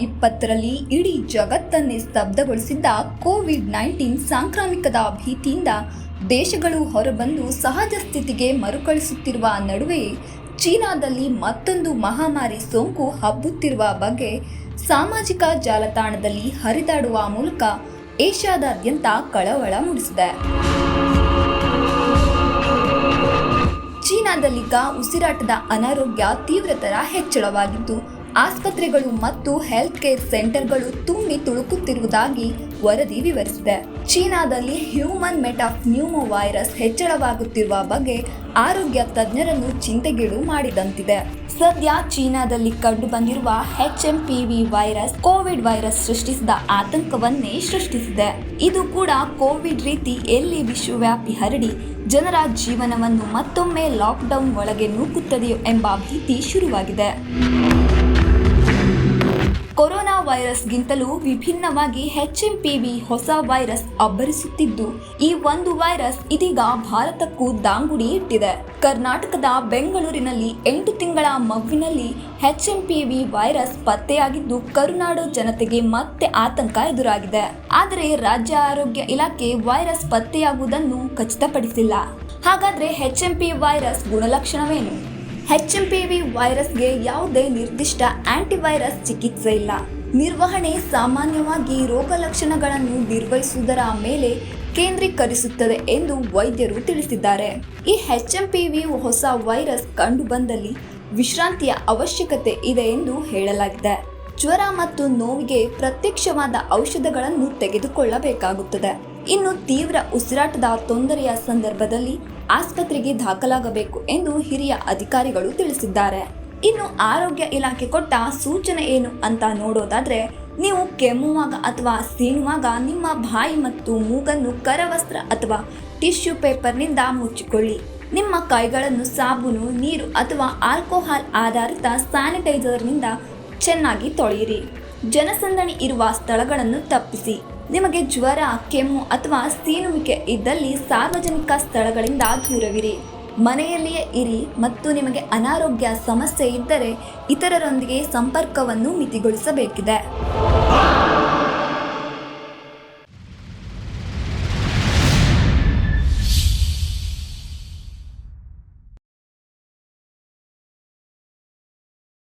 ಇಪ್ಪತ್ತರಲ್ಲಿ ಇಡೀ ಜಗತ್ತನ್ನೇ ಸ್ತಬ್ಧಗೊಳಿಸಿದ್ದ ಕೋವಿಡ್ ನೈನ್ಟೀನ್ ಸಾಂಕ್ರಾಮಿಕದ ಭೀತಿಯಿಂದ ದೇಶಗಳು ಹೊರಬಂದು ಸಹಜ ಸ್ಥಿತಿಗೆ ಮರುಕಳಿಸುತ್ತಿರುವ ನಡುವೆ ಚೀನಾದಲ್ಲಿ ಮತ್ತೊಂದು ಮಹಾಮಾರಿ ಸೋಂಕು ಹಬ್ಬುತ್ತಿರುವ ಬಗ್ಗೆ ಸಾಮಾಜಿಕ ಜಾಲತಾಣದಲ್ಲಿ ಹರಿದಾಡುವ ಮೂಲಕ ಏಷ್ಯಾದಾದ್ಯಂತ ಕಳವಳ ಮೂಡಿಸಿದೆ. ಚೀನಾದಲ್ಲಿಗ ಉಸಿರಾಟದ ಅನಾರೋಗ್ಯ ತೀವ್ರತರ ಹೆಚ್ಚಳವಾಗಿದ್ದು ಆಸ್ಪತ್ರೆಗಳು ಮತ್ತು ಹೆಲ್ತ್ ಕೇರ್ ಸೆಂಟರ್ಗಳು ತುಂಬಿ ತುಳುಕುತ್ತಿರುವುದಾಗಿ ವರದಿ ವಿವರಿಸಿದೆ. ಚೀನಾದಲ್ಲಿ ಹ್ಯೂಮನ್ ಮೆಟಾಫ್ ನ್ಯೂಮೋ ವೈರಸ್ ಹೆಚ್ಚಳವಾಗುತ್ತಿರುವ ಬಗ್ಗೆ ಆರೋಗ್ಯ ತಜ್ಞರನ್ನು ಚಿಂತೆಗೀಡು ಮಾಡಿದಂತಿದೆ. ಸದ್ಯ ಚೀನಾದಲ್ಲಿ ಕಂಡುಬಂದಿರುವ H M P V virus COVID virus ಸೃಷ್ಟಿಸಿದ ಆತಂಕವನ್ನೇ ಸೃಷ್ಟಿಸಿದೆ. ಇದು ಕೂಡ ಕೋವಿಡ್ ರೀತಿ ಎಲ್ಲಿ ವಿಶ್ವವ್ಯಾಪಿ ಹರಡಿ, ಜನರ ಜೀವನವನ್ನು ಮತ್ತೊಮ್ಮೆ ಲಾಕ್ಡೌನ್ ಒಳಗೆ ನೂಕುತ್ತದೆಯೋ ಎಂಬ ಭೀತಿ ಶುರುವಾಗಿದೆ. ಕೊರೋನಾ ವೈರಸ್ಗಿಂತಲೂ ವಿಭಿನ್ನವಾಗಿ ವಿ ಹೊಸ ವೈರಸ್ ಅಬ್ಬರಿಸುತ್ತಿದ್ದು, ಈ ಒಂದು ವೈರಸ್ ಇದೀಗ ಭಾರತಕ್ಕೂ ದಾಂಗುಡಿ ಇಟ್ಟಿದೆ. ಕರ್ನಾಟಕದ ಬೆಂಗಳೂರಿನಲ್ಲಿ ಎಂಟು ತಿಂಗಳ ಮಗುವಿನಲ್ಲಿ ವಿ ವೈರಸ್ ಪತ್ತೆಯಾಗಿದ್ದು, ಕರುನಾಡು ಜನತೆಗೆ ಮತ್ತೆ ಆತಂಕ ಎದುರಾಗಿದೆ. ಆದರೆ ರಾಜ್ಯ ಆರೋಗ್ಯ ಇಲಾಖೆ ವೈರಸ್ ಪತ್ತೆಯಾಗುವುದನ್ನು ಖಚಿತಪಡಿಸಿಲ್ಲ. ಹಾಗಾದ್ರೆ ಪಿ ವೈರಸ್ ಗುಣಲಕ್ಷಣವೇನು? ವಿ ವೈರಸ್ಗೆ ಯಾವುದೇ ನಿರ್ದಿಷ್ಟ ಆಂಟಿವೈರಸ್ ಚಿಕಿತ್ಸೆ ಇಲ್ಲ. ನಿರ್ವಹಣೆ ಸಾಮಾನ್ಯವಾಗಿ ರೋಗ ಲಕ್ಷಣಗಳನ್ನು ನಿರ್ವಹಿಸುವುದರ ಮೇಲೆ ಕೇಂದ್ರೀಕರಿಸುತ್ತದೆ ಎಂದು ವೈದ್ಯರು ತಿಳಿಸಿದ್ದಾರೆ. ಈ ಎಚ್ ಎಂ ಪಿ ವಿ ಹೊಸ ವೈರಸ್ ಕಂಡುಬಂದಲ್ಲಿ ವಿಶ್ರಾಂತಿಯ ಅವಶ್ಯಕತೆ ಇದೆ ಎಂದು ಹೇಳಲಾಗಿದೆ. ಜ್ವರ ಮತ್ತು ನೋವಿಗೆ ಪ್ರತ್ಯಕ್ಷವಾದ ಔಷಧಗಳನ್ನು ತೆಗೆದುಕೊಳ್ಳಬೇಕಾಗುತ್ತದೆ. ಇನ್ನು ತೀವ್ರ ಉಸಿರಾಟದ ತೊಂದರೆಯ ಸಂದರ್ಭದಲ್ಲಿ ಆಸ್ಪತ್ರೆಗೆ ದಾಖಲಾಗಬೇಕು ಎಂದು ಹಿರಿಯ ಅಧಿಕಾರಿಗಳು ತಿಳಿಸಿದ್ದಾರೆ. ಇನ್ನು ಆರೋಗ್ಯ ಇಲಾಖೆ ಕೊಟ್ಟ ಸೂಚನೆ ಏನು ಅಂತ ನೋಡೋದಾದ್ರೆ, ನೀವು ಕೆಮ್ಮುವಾಗ ಅಥವಾ ಸೀನುವಾಗ ನಿಮ್ಮ ಬಾಯಿ ಮತ್ತು ಮೂಗನ್ನು ಕರವಸ್ತ್ರ ಅಥವಾ ಟಿಶ್ಯೂ ಪೇಪರ್ನಿಂದ ಮುಚ್ಚಿಕೊಳ್ಳಿ. ನಿಮ್ಮ ಕೈಗಳನ್ನು ಸಾಬೂನು, ನೀರು ಅಥವಾ ಆಲ್ಕೋಹಾಲ್ ಆಧಾರಿತ ಸ್ಯಾನಿಟೈಸರ್ನಿಂದ ಚೆನ್ನಾಗಿ ತೊಳೆಯಿರಿ. ಜನಸಂದಣಿ ಇರುವ ಸ್ಥಳಗಳನ್ನು ತಪ್ಪಿಸಿ. ನಿಮಗೆ ಜ್ವರ, ಕೆಮ್ಮು ಅಥವಾ ಸೀನುವಿಕೆ ಇದ್ದಲ್ಲಿ ಸಾರ್ವಜನಿಕ ಸ್ಥಳಗಳಿಂದ ದೂರವಿರಿ. ಮನೆಯಲ್ಲಿಯೇ ಇರಿ ಮತ್ತು ನಿಮಗೆ ಅನಾರೋಗ್ಯ ಸಮಸ್ಯೆ ಇದ್ದರೆ ಇತರರೊಂದಿಗೆ ಸಂಪರ್ಕವನ್ನು ಮಿತಿಗೊಳಿಸಬೇಕಿದೆ.